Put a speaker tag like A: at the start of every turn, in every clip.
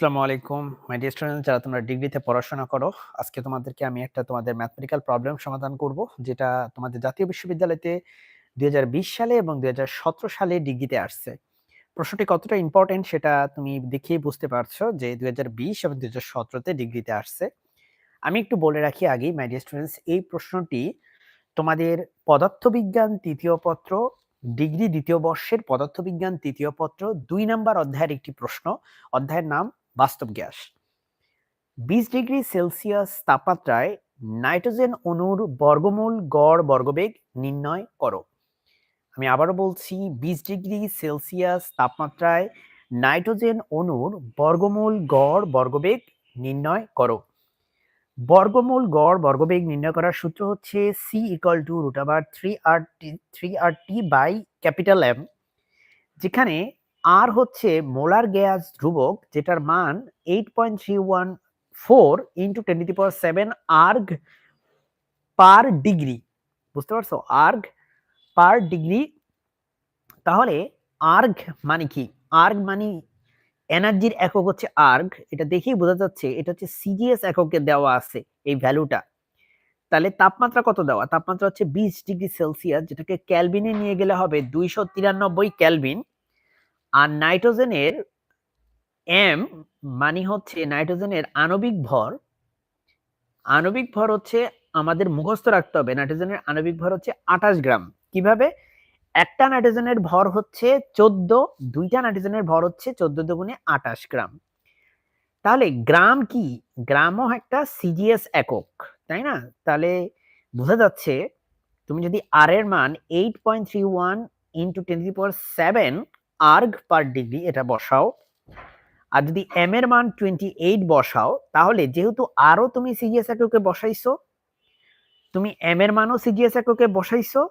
A: আসসালামু আলাইকুম। My dear student যারা তোমরা ডিগ্রিতে পড়াশোনা করো, আজকে তোমাদেরকে আমি একটা তোমাদের ম্যাথমেটিক্যাল প্রবলেম সমাধান করব, যেটা তোমাদের জাতীয় বিশ্ববিদ্যালয়তে দুই হাজার বিশ সালে এবং দু হাজার সতেরো সালে ডিগ্রিতে আসছে। প্রশ্নটি কতটা ইম্পর্টেন্ট সেটা তুমি দেখেই বুঝতে পারছ যে দুই হাজার বিশ এবং দুই তে ডিগ্রিতে আসছে। আমি একটু বলে রাখি আগেই মাই ডিয়ার স্টুডেন্টস এই প্রশ্নটি তোমাদের পদার্থবিজ্ঞান তৃতীয় পত্র ডিগ্রি দ্বিতীয় বর্ষের পদার্থবিজ্ঞান তৃতীয় পত্র, দুই নাম্বার অধ্যায়ের একটি প্রশ্ন। অধ্যায়ের নাম বাস্তব গ্যাস। বিশ ডিগ্রি সেলসিয়াস তাপমাত্রায় নাইট্রোজেন অণুর বর্গমূল গড় বর্গবেগ নির্ণয় করো। আমি আবারও বলছি, বিশ ডিগ্রি সেলসিয়াস তাপমাত্রায় নাইট্রোজেন অণুর বর্গমূল গড় বর্গবেগ নির্ণয় করো। বর্গমূল গড় বর্গবেগ নির্ণয় করার সূত্র হচ্ছে সি ইকাল টু রুট আবার three R T three R T by capital M যেখানে আর হচ্ছে মোলার গ্যাস ধ্রুবক, যেটার মান eight point three one four into ten to power seven erg per degree বুঝতে পারছ? আর্গ পার ডিগ্রি তাহলে erg মানে কি? আর্গ মানে এনার্জির একক হচ্ছে আর্গ এটা দেখেই বোঝা যাচ্ছে, এটা হচ্ছে সিজিএস এককে দেওয়া আছে এই ভ্যালুটা। তাহলে তাপমাত্রা কত দেওয়া? তাপমাত্রা হচ্ছে বিশ ডিগ্রি সেলসিয়াস, যেটাকে ক্যালভিনে নিয়ে গেলে হবে দুইশো তিরানব্বই ক্যালভিন। আর নাইট্রোজেনের এম মানে হচ্ছে নাইট্রোজেনের আণবিক ভর। আণবিক ভর হচ্ছে আমাদের মুখস্থ রাখতে হবে। নাইট্রোজেনের আণবিক ভর হচ্ছে আঠাশ গ্রাম। কীভাবে? একটা নাইট্রোজেনের ভর হচ্ছে চোদ্দ, দুইটা নাইট্রোজেনের ভর হচ্ছে চোদ্দ দুগুণে আঠাশ গ্রাম। তাহলে গ্রাম কি? গ্রামও একটা সিজিএস একক, তাই না? তাহলে বোঝা যাচ্ছে, তুমি যদি আর এর মান eight point three one into ten power seven erg per degree এটা বসাও। আর যদি এম এর মান টোয়েন্টি এইট বসাও, তাহলে যেহেতু আরও তুমি সিজিএস এককে বসাইছো, তুমি এম এর মানও সিজিএস এককে বসাইছো,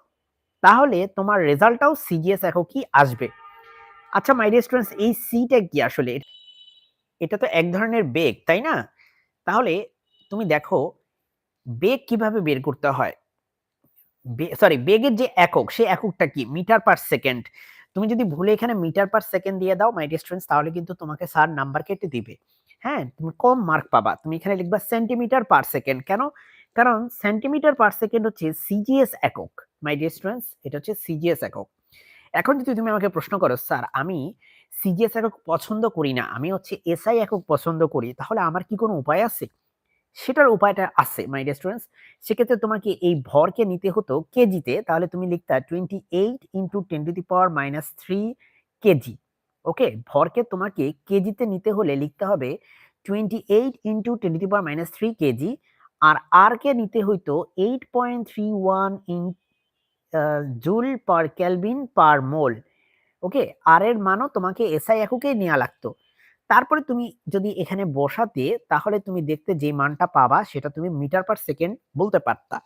A: তাহলে তোমার রেজাল্টটাও সিজিএস এককই আসবে। আচ্ছা মাই স্টুডেন্টস এই সিটা কি আসলে? এটা তো এক ধরনের বেগ, তাই না? তাহলে তুমি দেখো, বেগ কীভাবে বের করতে হয়? সরি বেগের যে একক সেই এককটা কি? Metre per second. তুমি যদি ভুলে এখানে মিটার পার সেকেন্ড দিয়ে দাও মাই স্টুডেন্টস তাহলে কিন্তু তোমাকে স্যার নাম্বার কেটে দিবে। হ্যাঁ তুমি কম মার্ক পাবা। তুমি এখানে লিখবা সেন্টিমিটার পার সেকেন্ড কেন? কারণ সেন্টিমিটার পার সেকেন্ড হচ্ছে সিজিএস একক। মাই ডিয়ার স্টুডেন্টস এটা হচ্ছে সিজিএস একক। এখন যদি তুমি আমাকে প্রশ্ন করো স্যার আমি সিজিএস একক পছন্দ করি না, আমি হচ্ছে এসআই একক পছন্দ করি, তাহলে আমার কি কোনো উপায় আছে? সেটার উপায়টা আছে মাই স্টুডেন্টস সেক্ষেত্রে তোমাকে এই ভরকে নিতে হতো কেজিতে, তাহলে তুমি লিখতা twenty eight into ten to the power minus three KG. Okay? ভরকে তোমাকে কেজিতে নিতে হলে লিখতে হবে twenty eight into ten to the power minus three KG, R R কে নিতে হইতো eight point three one in joule per kelvin per mole okay? R এর মানও তোমাকে এসআই এককে নেওয়া লাগতো। তারপরে তুমি যদি এখানে বসাতে, তাহলে তুমি দেখতে যে মানটা পাবা, সেটা তুমি মিটার পার সেকেন্ড বলতে পারতা।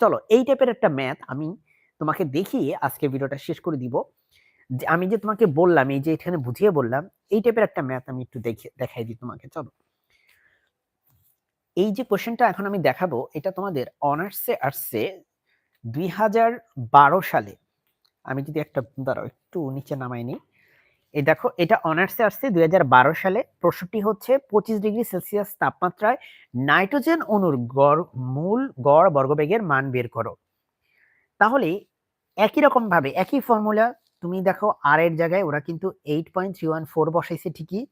A: চলো, এই টাইপের একটা ম্যাথ আমি তোমাকে দেখিয়ে আজকে ভিডিওটা শেষ করে দিব। যে আমি যে তোমাকে বললাম, এই যে এখানে বুঝিয়ে বললাম, এই টাইপের একটা ম্যাথ আমি একটু দেখে, দেখাই দিই তোমাকে, চলো। এই যে কোশ্চেনটা এখন আমি দেখাবো, এটা তোমাদের অনার্সে আসছে দুই সালে। আমি যদি একটা, দাঁড়াও, একটু নিচে নামাই নিই এই দেখো, এটা অনার্সে আসছে দু হাজার বারো সালে। প্রশ্নটি হচ্ছে, পঁচিশ ডিগ্রি সেলসিয়াস তাপমাত্রায় নাইট্রোজেন অণুর গড়, মূল গড় বর্গবেগের মান বের করো। তাহলে, একই রকম ভাবে একই ফর্মুলা তুমি দেখো আর এর জায়গায় ওরা কিন্তু eight point three one four বসাইছে ঠিকই।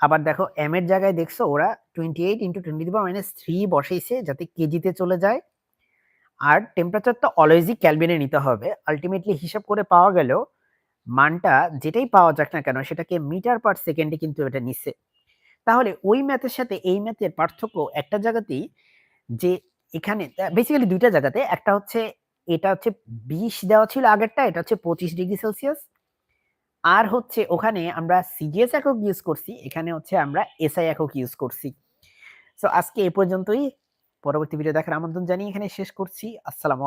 A: আবার দেখো এম এর জায়গায় দেখছ, ওরা twenty eight into twenty minus three বসাইছে যাতে কেজিতে চলে যায়। আর টেম্পারেচারটা অলওয়েজই ক্যালবিনে নিতে হবে। আলটিমেটলি হিসাব করে পাওয়া গেল মানটা যেটাই পাওয়া যাক না কেন, সেটাকে মিটার পার সেকেন্ডে কিন্তু এটা নিচ্ছে। তাহলে ওই ম্যাথের সাথে এই ম্যাথের পার্থক্য একটা জায়গাতেই যে এখানে বেসিক্যালি দুইটা জায়গাতে, একটা হচ্ছে এটা হচ্ছে বিশ দেওয়া ছিল আগেরটা, এটা হচ্ছে পঁচিশ ডিগ্রি সেলসিয়াস। আর হচ্ছে ওখানে আমরা সিজিএস একক ইউজ করছি, এখানে হচ্ছে আমরা এসআই একক ইউজ করছি। সো আজকে এ পর্যন্তই। পরবর্তী ভিডিও দেখার আমন্ত্রণ জানিয়ে এখানে শেষ করছি। আসসালামু